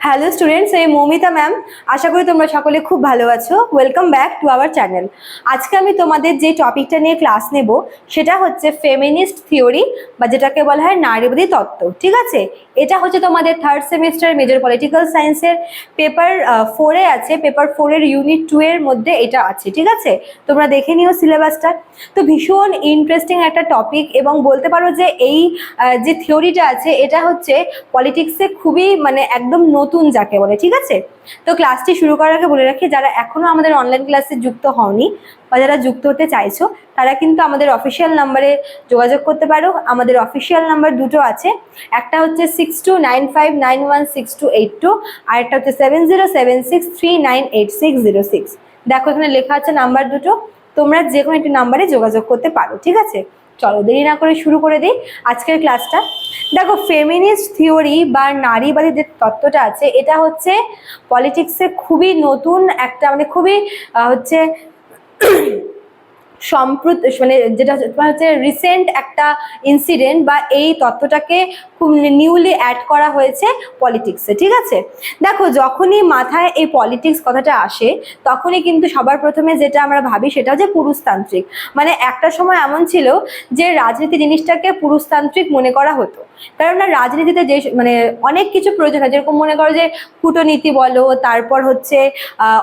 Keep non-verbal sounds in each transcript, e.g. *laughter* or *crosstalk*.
Hello students এই Moumita ma'am আশা করি তোমরা সকলে খুব ভালো আছো। Welcome back to our channel আজকে আমি তোমাদের যে টপিকটা নিয়ে ক্লাস নেব, সেটা হচ্ছে ফেমিনিস্ট থিওরি বা যেটাকে বলা হয় নারীবাদী তত্ত্ব। ঠিক আছে? এটা হচ্ছে তোমাদের থার্ড সেমিস্টার মেজর পলিটিক্যাল সায়েন্সের পেপার ফোরে আছে। পেপার ফোরের ইউনিট টু এর মধ্যে এটা আছে, ঠিক আছে? তোমরা দেখে নিও সিলেবাসটা তো ভীষণ ইন্টারেস্টিং একটা টপিক এবং বলতে পারো যে এই যে থিওরিটা আছে, এটা হচ্ছে পলিটিক্সে খুবই মানে একদম নতুন যাকে বলে, ঠিক আছে? তো ক্লাসটি শুরু করার আগে বলে রাখি, যারা এখনও আমাদের অনলাইন ক্লাসে যুক্ত হওনি বা যারা যুক্ত হতে চাইছো, তারা কিন্তু আমাদের অফিসিয়াল নাম্বারে যোগাযোগ করতে পারো। আমাদের অফিসিয়াল নাম্বার দুটো আছে, একটা হচ্ছে six two nine five nine one six two eight two আর একটা হচ্ছে seven zero seven six three nine eight six zero six দেখো এখানে লেখা আছে নাম্বার দুটো, তোমরা যে কোনো একটি নাম্বারে যোগাযোগ করতে পারো, ঠিক আছে? চলো দেরি না করে শুরু করে দিই আজকের ক্লাসটা। দেখো ফেমিনিস্ট থিওরি বা নারীবাদী যে তত্ত্বটা আছে, এটা হচ্ছে পলিটিক্সে খুবই নতুন একটা মানে খুবই হচ্ছে সম্প্রত মানে যেটা হচ্ছে- রিসেন্ট একটা ইনসিডেন্ট বা এই তত্ত্বটাকে খুব নিউলি অ্যাড করা হয়েছে পলিটিক্সে ঠিক আছে? দেখো, যখনই মাথায় এই পলিটিক্স কথাটা আসে, তখনই কিন্তু সবার প্রথমে যেটা আমরা ভাবি সেটা হচ্ছে পুরুষতান্ত্রিক। মানে একটা সময় এমন ছিল যে রাজনীতি জিনিসটাকে পুরুষতান্ত্রিক মনে করা হতো। কারণ রাজনীতিতে যে মানে অনেক কিছু প্রয়োজন হয়। যেরকম মনে করো যে কূটনীতি বলো, তারপর হচ্ছে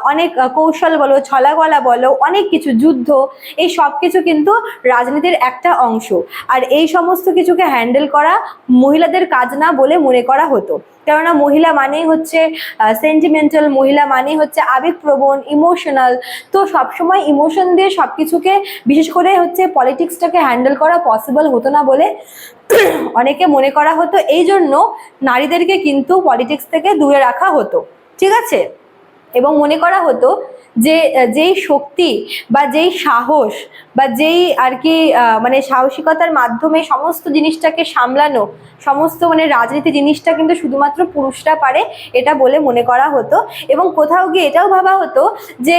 অনেক কৌশল বলো, ছলাগলা বলো, অনেক কিছু, যুদ্ধ এই সব কিছু কিন্তু রাজনীতির একটা অংশ। আর এই সমস্ত কিছুকে হ্যান্ডেল করা মহিলাদের কাজ না বলে মনে করা হতো। কেননা মহিলা মানেই হচ্ছে সেন্টিমেন্টাল মহিলা মানেই হচ্ছে আবেগপ্রবণ ইমোশনাল তো সবসময় ইমোশন দিয়ে সব কিছুকে বিশেষ করে হচ্ছে পলিটিক্সটাকে হ্যান্ডেল করা পসিবল হতো না বলে *clears throat* অনেকে মনে করা হতো। এই জন্য নারীদেরকে কিন্তু পলিটিক্স থেকে দূরে রাখা হতো। ঠিক আছে? এবং মনে করা হতো যে যেই শক্তি বা যেই সাহস বা যেই আর কি মানে সাহসিকতার মাধ্যমে সমস্ত জিনিসটাকে সামলানো, সমস্ত মানে রাজনীতি জিনিসটা কিন্তু শুধুমাত্র পুরুষরা পারে, এটা বলে মনে করা হতো। এবং কোথাও গিয়ে এটাও ভাবা হতো যে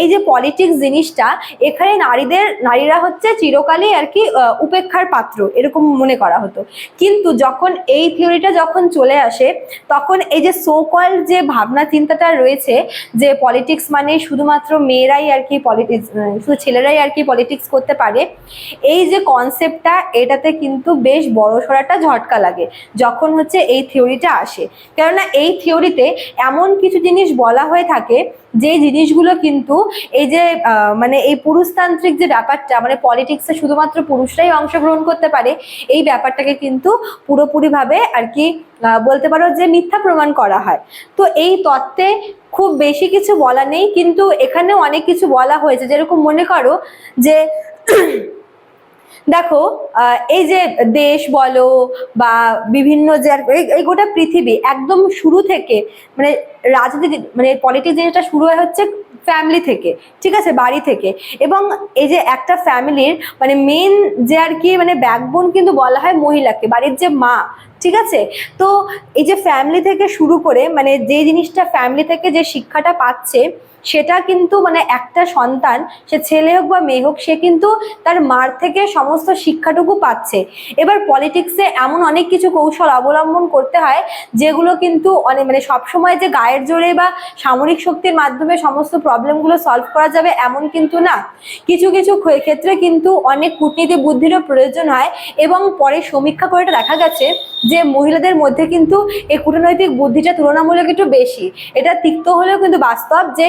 এই যে পলিটিক্স জিনিসটা, এখানে নারীদের, নারীরা হচ্ছে চিরকালই আর কি উপেক্ষার পাত্র, এরকম মনে করা হতো। কিন্তু যখন এই থিওরিটা যখন চলে আসে, তখন এই যে সোকল যে ভাবনা চিন্তাটা রয়েছে, যে পলিটিক্স মানে শুধুমাত্র মেয়েরাই আর কি পলিটিক্স শুধু ছেলেরাই আর কি পলিটিক্স করতে পারে, এই যে কনসেপ্টটা এটাতে কিন্তু বেশ বড় সড়াটা ঝটকা লাগে, যখন হচ্ছে এই থিওরিটা আসে। কেননা এই থিওরিতে এমন কিছু জিনিস বলা হয়ে থাকে যে জিনিসগুলো কিন্তু এই যে মানে এই পুরুষতান্ত্রিক যে ব্যাপারটা মানে পলিটিক্সে শুধুমাত্র পুরুষরাই অংশগ্রহণ করতে পারে, এই ব্যাপারটাকে কিন্তু পুরোপুরিভাবে আর কি বলতে পারো যে মিথ্যা প্রমাণ করা হয়। তো এই তত্ত্বে খুব বেশি কিছু বলা নেই, কিন্তু এখানেও অনেক কিছু বলা হয়েছে। যেরকম মনে করো যে দেখো এই যে দেশ বলো বা বিভিন্ন যে এই গোটা পৃথিবী একদম শুরু থেকে মানে রাজনীতি মানে পলিটিক্স জিনিসটা শুরু হয়ে হচ্ছে ফ্যামিলি থেকে, ঠিক আছে? বাড়ি থেকে। এবং এই যে একটা ফ্যামিলির মানে মেন যে আর কি মানে ব্যাকবোন কিন্তু বলা হয় মহিলাকে, বাড়ির যে মা ঠিক আছে? তো এই যে ফ্যামিলি থেকে শুরু করে মানে যে জিনিসটা ফ্যামিলি থেকে যে শিক্ষাটা পাচ্ছে, সেটা কিন্তু মানে একটা সন্তান, সে ছেলে হোক বা মেয়ে হোক, সে কিন্তু তার মার থেকে সমস্ত শিক্ষাটুকু পাচ্ছে। এবার পলিটিক্সে এমন অনেক কিছু কৌশল অবলম্বন করতে হয়, যেগুলো কিন্তু অনেক মানে সবসময় যে গায়ের জোরে বা সামরিক শক্তির মাধ্যমে সমস্ত প্রবলেমগুলো সলভ করা যাবে এমন কিন্তু না। কিছু কিছু ক্ষেত্রে কিন্তু অনেক কূটনীতি বুদ্ধিরও প্রয়োজন হয়, এবং পরে সমীক্ষা করে দেখা গেছে যে মহিলাদের মধ্যে কিন্তু এই কূটনৈতিক বুদ্ধিটা তুলনামূলক একটু বেশি। এটা তিক্ত হলেও কিন্তু বাস্তব যে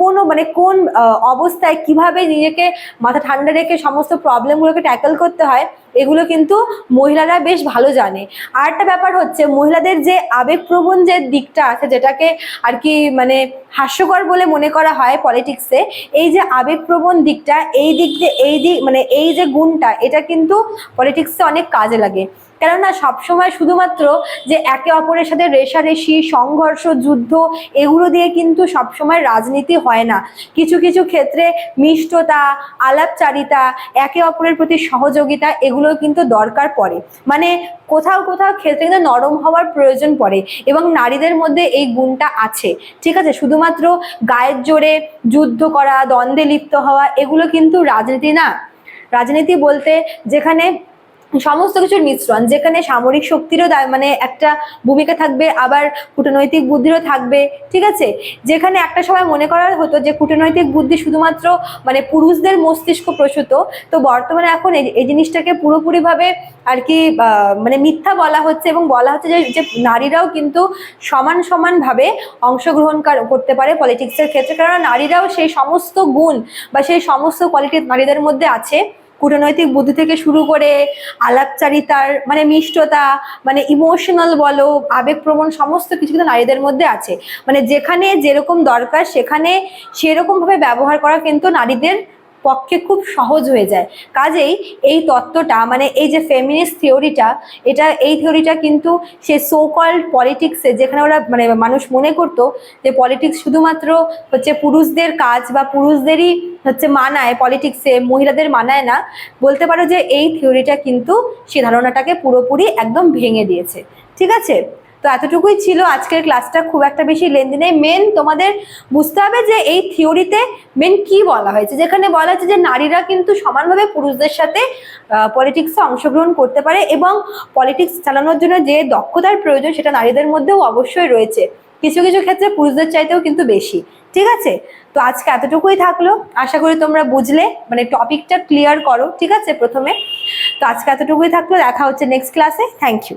কোন মানে কোন অবস্থায় কীভাবে নিজেকে মাথা ঠান্ডা রেখে সমস্ত প্রবলেমগুলোকে ট্যাকল করতে হয়, এগুলো কিন্তু মহিলারা বেশ ভালো জানে। আর একটা ব্যাপার হচ্ছে, মহিলাদের যে আবেগপ্রবণ যে দিকটা আছে, যেটাকে আর কি মানে হাস্যকর বলে মনে করা হয় পলিটিক্সে এই যে আবেগপ্রবণ দিকটা, এই দিক দিয়ে, এই দিক মানে এই যে গুণটা, এটা কিন্তু পলিটিক্সে অনেক কাজে লাগে। কেননা সবসময় শুধুমাত্র যে একে অপরের সাথে রেশারেশি, সংঘর্ষ, যুদ্ধ, এগুলো দিয়ে কিন্তু সবসময় রাজনীতি হয় না। কিছু কিছু ক্ষেত্রে মিষ্টতা, আলাপচারিতা, একে অপরের প্রতি সহযোগিতা এগুলো কিন্তু দরকার পড়ে। মানে কোথাও কোথাও ক্ষেত্রে কিন্তু নরম হওয়ার প্রয়োজন পড়ে এবং নারীদের মধ্যে এই গুণটা আছে। ঠিক আছে? শুধুমাত্র গায়ের জোরে যুদ্ধ করা, দ্বন্দ্বে লিপ্ত হওয়া, এগুলো কিন্তু রাজনীতি না। রাজনীতি বলতে যেখানে সমস্ত কিছুর মিশ্রণ, যেখানে সামরিক শক্তিরও মানে একটা ভূমিকা থাকবে, আবার কূটনৈতিক বুদ্ধিরও থাকবে, ঠিক আছে? যেখানে একটা সময় মনে করা হতো যে কূটনৈতিক বুদ্ধি শুধুমাত্র মানে পুরুষদের মস্তিষ্ক প্রসূত, তো বর্তমানে এখন এই এই জিনিসটাকে পুরোপুরিভাবে আর কি মানে মিথ্যা বলা হচ্ছে এবং বলা হচ্ছে যে যে নারীরাও কিন্তু সমান সমানভাবে অংশগ্রহণ করতে পারে পলিটিক্সের ক্ষেত্রে। কারণ নারীরাও সেই সমস্ত গুণ বা সেই সমস্ত কোয়ালিটি নারীদের মধ্যে আছে। কূটনৈতিক বুদ্ধি থেকে শুরু করে আলাপচারিতার মানে মিষ্টতা মানে ইমোশনাল বলো, আবেগপ্রবণ সমস্ত কিছু কিন্তু নারীদের মধ্যে আছে। মানে যেখানে যেরকম দরকার সেখানে সেরকমভাবে ব্যবহার করা কিন্তু নারীদের পক্ষে খুব সহজ হয়ে যায়। কাজেই এই তত্ত্বটা মানে এই যে ফেমিনিস্ট থিওরিটা এটা, এই থিওরিটা কিন্তু সে সো কল্ড পলিটিক্সে যেখানে ওরা মানে মানুষ মনে করতো যে পলিটিক্স শুধুমাত্র হচ্ছে পুরুষদের কাজ বা পুরুষদেরই হচ্ছে মানায় পলিটিক্সে মহিলাদের মানায় না। বলতে পারো যে এই থিওরিটা কিন্তু সে ধারণাটাকে পুরোপুরি একদম ভেঙে দিয়েছে। ঠিক আছে? তো এতটুকুই ছিল আজকের ক্লাসটা খুব একটা বেশি লেন্দি নেই। মেন তোমাদের বুঝতে হবে যে এই থিওরিতে মেন কি বলা হয়েছে। যেখানে বলা হয়েছে যে নারীরা কিন্তু সমানভাবে পুরুষদের সাথে পলিটিক্সে অংশগ্রহণ করতে পারে এবং পলিটিক্স চালানোর জন্য যে দক্ষতার প্রয়োজন সেটা নারীদের মধ্যেও অবশ্যই রয়েছে। কিছু কিছু ক্ষেত্রে পুরুষদের চাইতেও কিন্তু বেশি। ঠিক আছে? তো আজকে এতটুকুই থাকল। আশা করি তোমরা বুঝলে মানে টপিকটা ক্লিয়ার করো। ঠিক আছে? প্রথমে। তো আজকে এতটুকুই থাকল। দেখা হচ্ছে নেক্সট ক্লাসে থ্যাংক ইউ